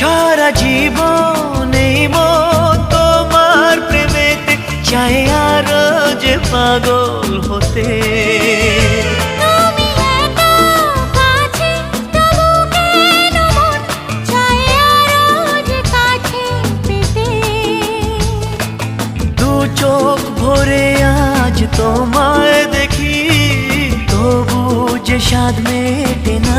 সারা জীবন এই তোমার প্রেমেতে চাই আর যে পাগল হতে। চোখ ভরে আজ তোমায় দেখি তবু যে স্বাদ মেটে না